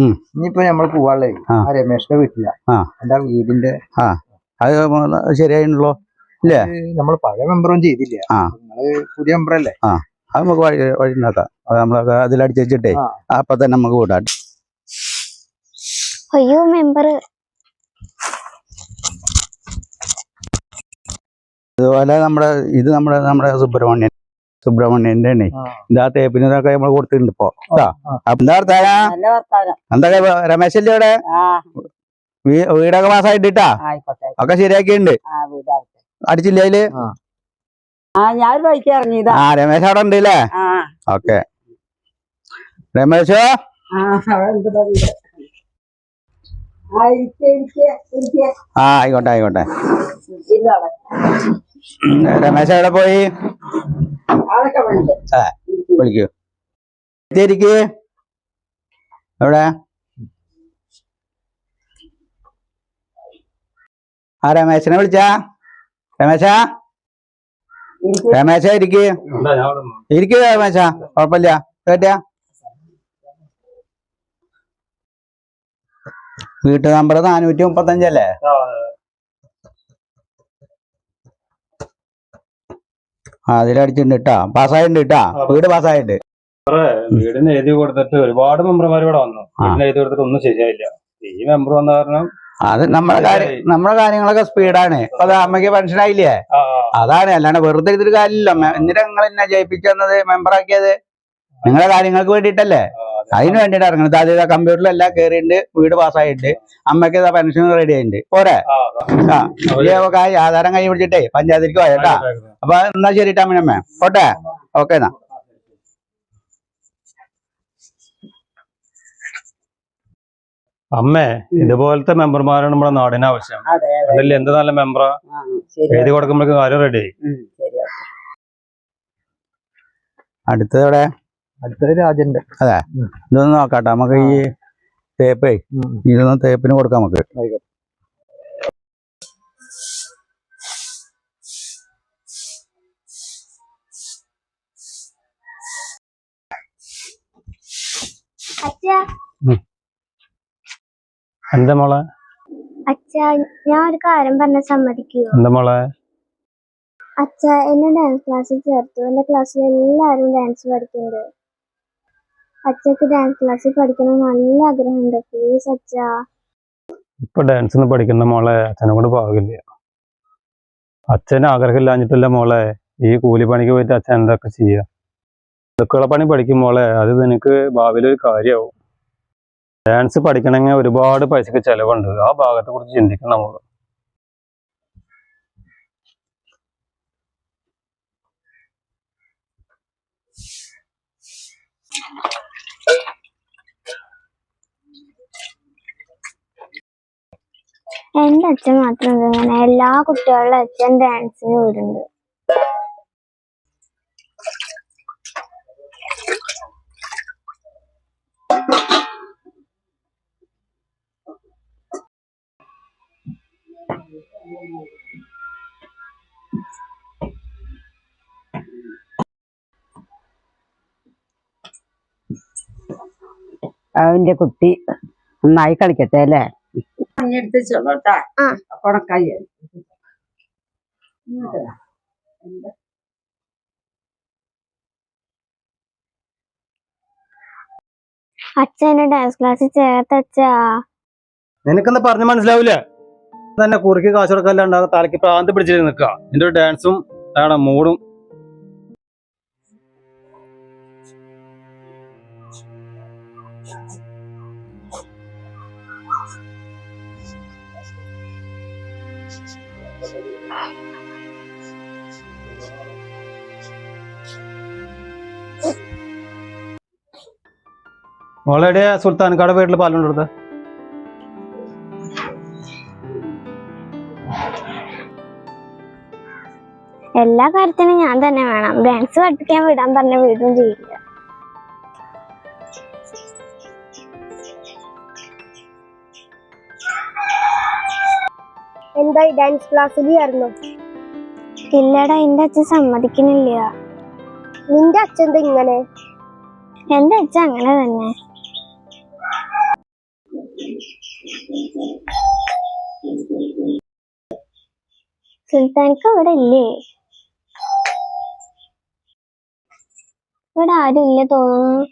ഇനിയിപ്പോ നമ്മൾ പോവാളേ ആ. രമേശിന്റെ രമേഷിന്റെ വീട്ടില എന്റെ എന്റെ ആ. വീടിന്റെ അത് ശരിയായിട്ടുള്ളോ? ഇല്ലേ? നമ്മൾ പഴയ മെമ്പറും ചെയ്തില്ല. നിങ്ങൾ പുതിയ മെമ്പറല്ലേ ആ. അത് നമുക്ക് വഴി വഴി ഉണ്ടാക്കാം. അത് നമ്മളൊക്കെ അതിലടിച്ച് വെച്ചിട്ടേ. അപ്പൊ തന്നെ നമുക്ക് വിടാം. അയ്യോ മെമ്പർ അതുപോലെ നമ്മുടെ ഇത് നമ്മുടെ നമ്മുടെ സുബ്രഹ്മണ്യൻ. സുബ്രഹ്മണ്യന്റെ. ഇതാ തേപ്പിന് ഇതൊക്കെ നമ്മൾ കൊടുത്തിട്ടുണ്ട് ഇപ്പൊ. എന്താ വർത്താനാ? നല്ല വർത്താനം. എന്താ രമേശല്ലേ ഇവിടെ? വീടൊക്കെ ആയിക്കോട്ടെ ഒക്കെ ശരിയാക്കിയിട്ടുണ്ട്. വീടാവട്ടെ. അടിച്ചില്ല അതിൽ? ആ. രമേശ് അവിടെ ഉണ്ട് അല്ലേ ഓക്കെ. രമേശോ? ആ ആയിക്കോട്ടെ ആയിക്കോട്ടെ. അവിടെ. രമേശ് എവിടെ പോയി. ആ വിളിക്കൂ. എവിടെ? ആ രമേശനെ വിളിച്ചാ? രമേശ? ഇരിക്ക്. രമേശ ഇരിക്ക്. ഇരിക്കുക രമേശ കുഴപ്പമില്ല. കേട്ടാ വീട്ടു നമ്പർ നാനൂറ്റി മുപ്പത്തഞ്ചല്ലേ? ആ അതിലടിച്ചിട്ടുണ്ട് കേട്ടാ പാസ്സായിട്ടുണ്ട് കേട്ടാ വീട് പാസ്സായിട്ടുണ്ട്. വീടിന് എഴുതി കൊടുത്തിട്ട് ഒരുപാട് മെമ്പർമാർ ഇവിടെ വന്നു. വീടിന് എഴുതി കൊടുത്തിട്ട് ഒന്നും ശരിയായില്ല. ഈ മെമ്പർ വന്ന കാരണം അത് നമ്മളെ കാര്യം നമ്മളെ കാര്യങ്ങളൊക്കെ സ്പീഡാണ്. ഇപ്പൊ അത് അമ്മയ്ക്ക് പെൻഷൻ ആയില്ലേ? അതാണ്. അല്ലാണ്ട് വെറുതെ ഇതൊരു കാര്യമില്ല. എന്നിട്ട് നിങ്ങൾ എന്നെ ജയിപ്പിച്ചത് മെമ്പറാക്കിയത് നിങ്ങളെ കാര്യങ്ങൾക്ക് വേണ്ടിയിട്ടല്ലേ. അതിന് വേണ്ടിയിട്ട് ഇറങ്ങണം അതായത് ഇതാ കമ്പ്യൂട്ടറിലെല്ലാം കയറിയിട്ടുണ്ട് വീട് പാസ്സായിട്ടുണ്ട്. അമ്മയ്ക്ക് ഇതാ പെൻഷൻ റെഡി ആയിട്ടുണ്ട്. പോരെ? ആ, ഈ ആധാരം കൈ പിടിച്ചിട്ടേ പഞ്ചായത്തിലേക്ക് പോയേട്ടാ അപ്പൊ എന്നാ ശരി ടമ്മിനമ്മേ പോട്ടെ? ഓക്കെ എന്നാ. അമ്മേ ഇതുപോലത്തെ മെമ്പർമാരാണ് നമ്മുടെ നാടിന് ആവശ്യം അതെ അതെ. അതല്ലേ എന്ത് നല്ല മെമ്പറാ? എഴുതി കൊടുക്കുമ്പോഴേക്കും കാര്യം റെഡി ശരി അടുത്തത് അതെ. അടുത്തൊരു ഇതൊന്ന് നോക്കാട്ടെ. നമുക്ക് ഈ തേപ്പേ ഇതൊന്ന് തേപ്പിന് കൊടുക്കാം നമുക്ക്. എന്താ മോളെ? അച്ഛാ ഞാൻ ഒരു കാര്യം പറഞ്ഞ സമ്മതിക്കൂ എന്താ മോളെ? അച്ഛാ എന്നെ ഡാൻസ് ക്ലാസ്സിൽ ചേർത്തു. എന്റെ ക്ലാസ്സിൽ എല്ലാരും ഡാൻസ് പഠിക്കുന്നുണ്ട്. അച്ഛക്ക് ഡാൻസ് ക്ലാസ്സിൽ പഠിക്കണം നല്ല ആഗ്രഹമുണ്ട്. പ്ലീസ് അച്ഛാ ഇപ്പൊ ഡാൻസ് പഠിക്കുന്ന മോളെ അച്ഛനെ കൊണ്ട് പാകില്ല. അച്ഛന് ആഗ്രഹമില്ലാഞ്ഞിട്ടല്ല മോളെ ഈ കൂലിപ്പണിക്ക് പോയിട്ട് അച്ഛൻ എന്തൊക്കെ ചെയ്യുക അടുക്കളപ്പണി പഠിക്കും മോളെ അത് നിനക്ക് ഭാവിയിൽ ഒരു കാര്യമാവും. ഡാൻസ് പഠിക്കണമെങ്കിൽ ഒരുപാട് പൈസക്ക് ചെലവുണ്ട്. ആ ഭാഗത്തെ കുറിച്ച് ചിന്തിക്കണം നമ്മൾ എന്റെ അച്ഛൻ മാത്രം ഇങ്ങനെ എല്ലാ കുട്ടികളുടെ അച്ഛൻ ഡാൻസിന് വരുന്നത് അവന്റെ കുട്ടി നന്നായി കളിക്കട്ടെ അല്ലേ? ആ. അച്ഛൻ അച്ഛനെ ഡാൻസ് ക്ലാസ്സിൽ ചേർത്തച്ചാ നിനക്കെന്താ പറഞ്ഞ മനസ്സിലാവില്ല തന്നെ കുറുക്കി കാശ് കൊടുക്കല്ലാണ്ട് തലക്ക് പ്രാന്ത് പിടിച്ചിട്ട് നിൽക്കുക നിന്റെ ഒരു ഡാൻസും മൂടും മോളെടെ സുൽത്താൻകാട് വീട്ടിൽ പാലുണ്ടെടുത്ത് എല്ലാ കാര്യത്തിനും ഞാൻ തന്നെ വേണം. ഡാൻസ് പഠിപ്പിക്കാൻ വിടാൻ പറഞ്ഞ വീടും ചെയ്യില്ല. എന്തായി ഡാൻസ് ക്ലാസ്സിൽ ആയിരുന്നു ഇല്ലടാ എന്റെ അച്ഛൻ സമ്മതിക്കുന്നില്ല. നിന്റെ അച്ഛൻ ഇങ്ങനെ? എന്റെ അച്ഛൻ അങ്ങനെ തന്നെ. സുൽത്താനിക്ക് ഇവിടെ ഇല്ലേ ഇവിടെ ആരും ഇല്ല തോന്നുന്നു.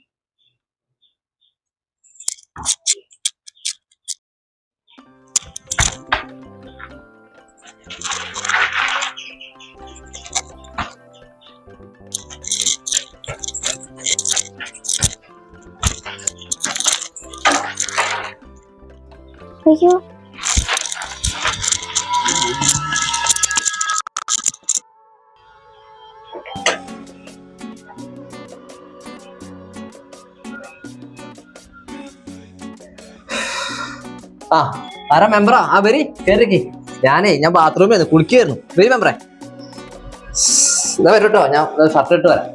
അയ്യോ. ആ ആരാ മെമ്പറാ ആ? വരി കേറിക്ക്. ഞാനേ ഞാൻ ബാത്റൂമിൽ നിന്ന് കുളിക്കായിരുന്നു വരി മെമ്പറെ എന്നാ വരട്ടോ ഞാൻ ഷർട്ട് ഇട്ട് വരാം.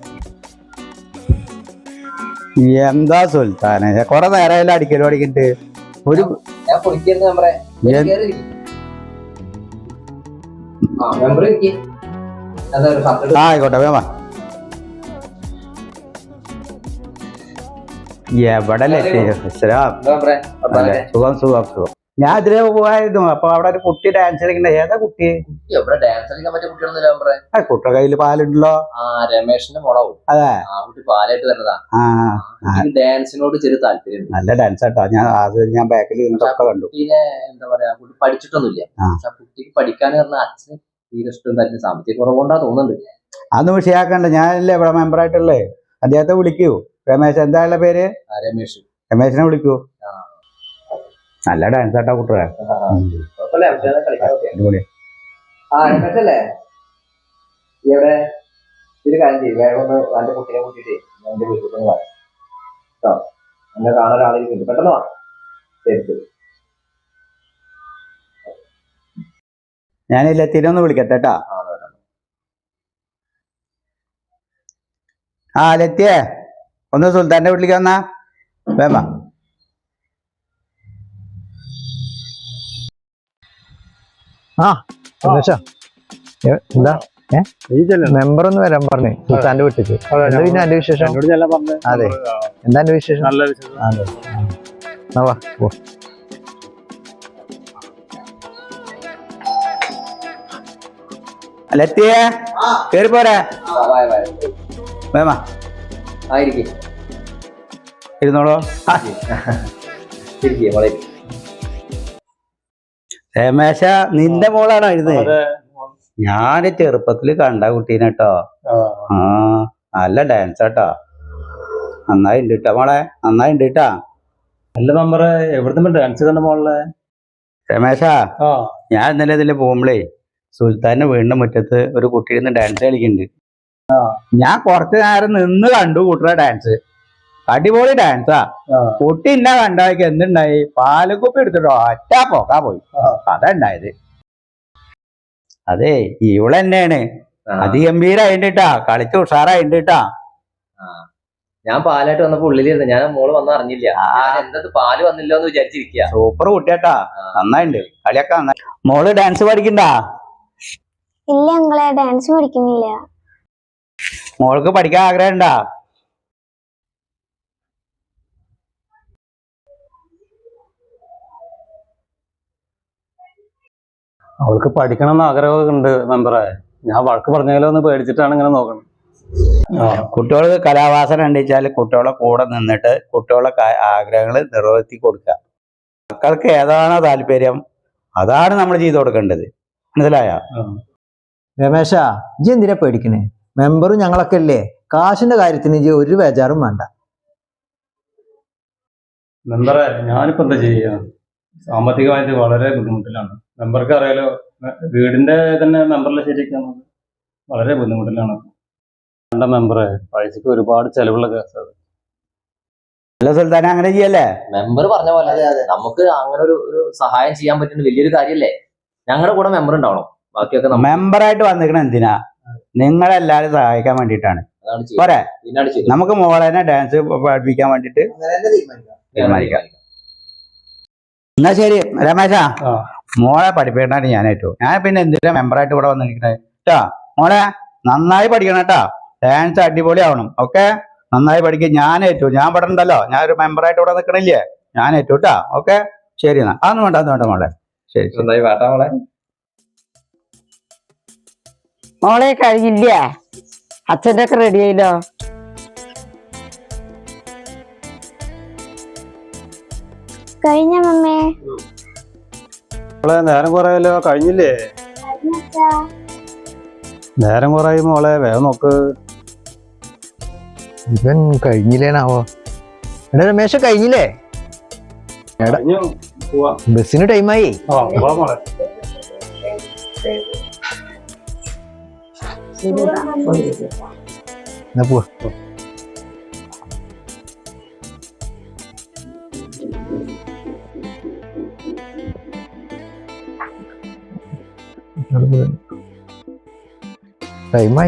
എന്താ സുൽത്താനെ? കൊറേ നേരമായാലും അടിക്കലും അടിക്കണ്ട്. ഒരു ഞാൻ കുളിക്കായിരുന്നു മെമ്പറേ മെമ്പർ ആ ആയിക്കോട്ടെ വേമ സുഖം സുഖം സുഖം. ഞാൻ ഇതിലെ പോവായിരുന്നു അപ്പൊ അവിടെ ഒരു കുട്ടി ഡാൻസ് കളിക്കണ്ട ഏതാ കുട്ടി? എവിടെ ഡാൻസ് കളിക്കാൻ പറ്റിയ കുട്ടിയുടെ കയ്യിൽ പാലുണ്ടല്ലോ. രമേശിന്റെ മുളവും. അതെ. കുട്ടി പാലായിട്ട് വരുന്നതാ. ഡാൻസിനോട് ചെറിയ താല്പര്യം നല്ല ഡാൻസ് ആട്ടോ. ഞാൻ അത് ഞാൻ ബാക്കിൽ നിന്നൊക്കെ കണ്ടു. പിന്നെ എന്താ പറയാ കുട്ടി പഠിച്ചിട്ടൊന്നുമില്ല. പക്ഷെ കുട്ടിക്ക് പഠിക്കാൻ പറഞ്ഞ അച്ഛന് തീരെ ഇഷ്ടം തന്നെ സാമ്പത്തിക കുറവുകൊണ്ടാ തോന്നുന്നുണ്ട്. അതൊന്നും വിഷയാക്കണ്ട. ഞാനല്ലേ ഇവിടെ മെമ്പറായിട്ടുള്ളേ അദ്ദേഹത്തെ വിളിക്കൂ. രമേശ് എന്താ പേര്? രമേശിനെ വിളിക്കൂ. നല്ല ഡാൻസ് ആട്ടാ കുട്ടറ ഞാനില്ല തിരൊന്ന് വിളിക്കട്ടെട്ടാ കളിക്കാൻ പറ്റിയ അടിപൊളി. ആ രമേശല്ലേ? ഇവിടെ ഒരു കാര്യം ചെയ്യും. വേഗം ഒന്ന് എന്റെ കുട്ടീനെ കൂട്ടിയിട്ട് ഞാൻ എന്റെ വീട്ടിൽ വരാം. കേട്ടോ എന്നെ കാണാൻ ഒരാളിരിക്കുന്നുണ്ട്. പെട്ടെന്ന് വാ. ശരി ശരി. ഞാൻ ലത്തീനൊന്ന് വിളിക്കട്ടെ കേട്ടാ ആ വരാം. ആ ലത്തിയേ. ഒന്ന് സുൽത്താന്റെ വീട്ടിലേക്ക് വന്നാ. വേമ രമേശാ, ഏ, എന്താ? മെമ്പർ ഒന്ന് വരാൻ പറഞ്ഞു സുൽത്താന്റെ വീട്ടിലേക്ക്. എന്താ പിന്നെ എന്റെ വിശേഷം? അതെ. എന്താ എന്റെ വിശേഷം? അതെ. ആ. വാ പോ. ലത്തിയേ കേറി പോരെ. ആ. വേമ ആ ഇരുന്നോളോ. ഇരിക്കും വളരെ രമേശ നിന്റെ മോളാണോ ഇരുന്നത് ഞാൻ ചെറുപ്പത്തിൽ കണ്ട കുട്ടീനെ കേട്ടോ ആ. നല്ല ഡാൻസ് കേട്ടോ നന്നായി ഉണ്ട് കേട്ടോ മോളെ നന്നായി ഉണ്ട് കേട്ടാ അല്ല മെമ്പറെ എവിടുന്ന് ഡാൻസ് കണ്ട മോളെ? രമേശ ഞാൻ ഇന്നലെ ഇതിലെ പോകുമ്പളേ സുൽത്താന്റെ വീടിന്റെ മുറ്റത്ത് ഒരു കുട്ടിയിൽ നിന്ന് ഡാൻസ് കളിക്കുന്നുണ്ട് ഞാൻ കുറച്ചു നേരം നിന്ന് കണ്ടു കൂട്ടറ ഡാൻസ് അടിപൊളി ഡാൻസാ ആ. കുട്ടി എന്നെ കണ്ടാക്കി എന്തുണ്ടായി? പാലക്കുപ്പി എടുത്തിട്ടോ? ഒറ്റ പോക്കാ പോയി. അതുണ്ടായത് അതെ ഇവളെന്നെയാണ്. അതിഗംഭീരായിട്ടാ കളിച്ച് ഉഷാറായിട്ടാ. ഞാൻ പാലായിട്ട് വന്നപ്പോ ഉള്ളിലിരുന്നു. ഞാൻ മോൾ വന്ന അറിഞ്ഞില്ല. എന്തത് പാൽ വന്നില്ല എന്ന് വിചാരിച്ചിരിക്കുക സൂപ്പർ കുട്ടിയാട്ടാ നന്നായിണ്ട്. കളിയൊക്കെ നന്നായി. മോൾ ഡാൻസ് പഠിക്കണ്ടാ? ഇല്ല ഡാൻസ് പഠിക്കുന്നില്ല. മോൾക്ക് പഠിക്കാൻ ആഗ്രഹം ഉണ്ടാ അവൾക്ക് പഠിക്കണം എന്ന് ആഗ്രഹമൊക്കെ ഉണ്ട് മെമ്പറെ. ഞാൻ വഴക്ക് പറഞ്ഞാലോ എന്ന് പേടിച്ചിട്ടാണ് ഇങ്ങനെ നോക്കണം കുട്ടികൾക്ക് കലാവാസന ഉണ്ടെച്ചാൽ കുട്ടികളെ കൂടെ നിന്നിട്ട് കുട്ടികളെ ആഗ്രഹങ്ങൾ നിറവേറ്റി കൊടുക്കുക. മക്കൾക്ക് ഏതാണോ താല്പര്യം? അതാണ് നമ്മൾ ചെയ്തു കൊടുക്കേണ്ടത്. മനസ്സിലായ? രമേശ ഇജ് എന്തിനാ പേടിക്കണേ? മെമ്പറും ഞങ്ങളൊക്കെ അല്ലേ കാശിന്റെ കാര്യത്തിന് ഇജ്ജ് ഒരു ബേജാറും വേണ്ട. മെമ്പറെ ഞാനിപ്പോ എന്താ ചെയ്യാ? സാമ്പത്തികമായിട്ട് വളരെ ബുദ്ധിമുട്ടിലാണ്. മെമ്പർക്ക് അറിയാലോ വീടിന്റെ തന്നെ മെമ്പറിലെ ശരിക്കും വളരെ ബുദ്ധിമുട്ടിലാണ്. വേണ്ട മെമ്പറെ പൈസക്ക് ഒരുപാട് ചെലവുള്ള കേസാണ് അല്ല സുൽത്താൻ അങ്ങനെ ചെയ്യല്ലേ? മെമ്പർ പറഞ്ഞ പോലെ നമുക്ക് അങ്ങനെ ഒരു ഒരു സഹായം ചെയ്യാൻ പറ്റുന്ന വലിയൊരു കാര്യല്ലേ? ഞങ്ങളുടെ കൂടെ മെമ്പർ ഉണ്ടാവണം. ബാക്കിയൊക്കെ മെമ്പറായിട്ട് വന്നിരിക്കണം എന്തിനാ? നിങ്ങളെല്ലാരും സഹായിക്കാൻ വേണ്ടിയിട്ടാണ്. പോരെ? നമുക്ക് മോളേനെ ഡാൻസ് പഠിപ്പിക്കാൻ വേണ്ടിയിട്ട് തീരുമാനിക്കാം. എന്നാ ശരി രമേശ. മോളെ പഠിപ്പിക്കണ്ടാണ് ഞാൻ ഏറ്റു ഞാൻ പിന്നെ എന്തിനാ മെമ്പറായിട്ട് ഇവിടെ വന്നിരിക്കണേ? കേട്ടാ മോളെ നന്നായി പഠിക്കണം കേട്ടാ ഡാൻസ് അടിപൊളി ആവണം ഓക്കെ? നന്നായി പഠിക്കും. ഞാൻ ഏറ്റു ഞാൻ ഇവിടെ ഉണ്ടല്ലോ. ഞാൻ ഒരു മെമ്പറായിട്ട് ഇവിടെ നിൽക്കണില്ലേ ഞാൻ ഏറ്റവും കേട്ടാ ഓക്കെ? ശരി എന്നാ. അതൊന്നും വേണ്ട അതൊന്നും വേണ്ട മോളെ. ശരി നന്നായി പാട്ടാ വേട്ടാ മോളെ. മോളെ കഴിഞ്ഞില്ല? അച്ഛന്റെ ഒക്കെ റെഡി ആയില്ലോ. കഴിഞ്ഞ മമ്മേ? മോളെ നേരം കുറയല്ലോ കഴിഞ്ഞില്ലേ? നേരം കുറയും മോളെ വേഗം നോക്ക്. ഇവൻ കഴിഞ്ഞില്ലേനാവോ? എടാ രമേശ കഴിഞ്ഞില്ലേ? കഴിഞ്ഞു. പോവാ. ബസ്സിന് ടൈമായി ആ പോവാ മോളെ എന്നാ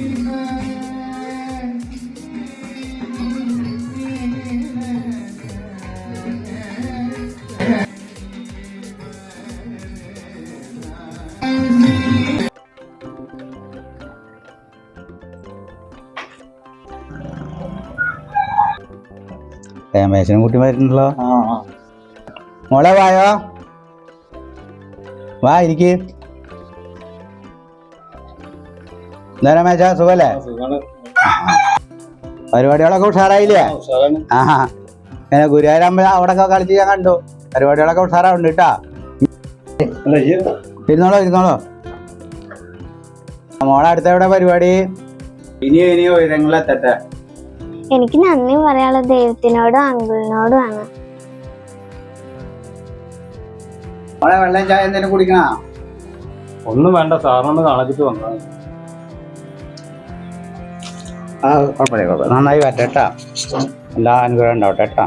രമേശനും കുട്ടി വരുന്നുണ്ടല്ലോ. മോളെ വായോ? വാ ഇരിക്ക്. എന്താ രമേശ സുഖല്ലേ? പരിപാടികളൊക്കെ ഉഷാറായില്ലേ? ആഹാ. അങ്ങനെ ഗുരുവായൂരമ്പ അവിടെ ഒക്കെ കളിച്ച് ഞാൻ കണ്ടു. പരിപാടികളൊക്കെ ഉഷാറാവുണ്ട് കേട്ടാ ഇരുന്നോളോ ഇരുന്നോളോ. മോളെ അടുത്ത എവിടെ പരിപാടി? ഇനിയോ ഇനിയോ ഉയരങ്ങളെത്തട്ടെ എനിക്ക് നന്ദി പറയാനുള്ളത് ദൈവത്തിനോടും അങ്കിളിനോടും ആണ്. മോളെ വെള്ളം ചായ എന്തെങ്കിലും കുടിക്കണോ? ഒന്നും വേണ്ട സാറിനൊന്ന് കാണിച്ചിട്ട് വന്നാൽ ആ കുഴപ്പമില്ല കുഴപ്പമില്ല. നന്നായി വരട്ടെ കേട്ടോ എല്ലാ അനുഗ്രഹം ഉണ്ടാവട്ടെ കേട്ടാ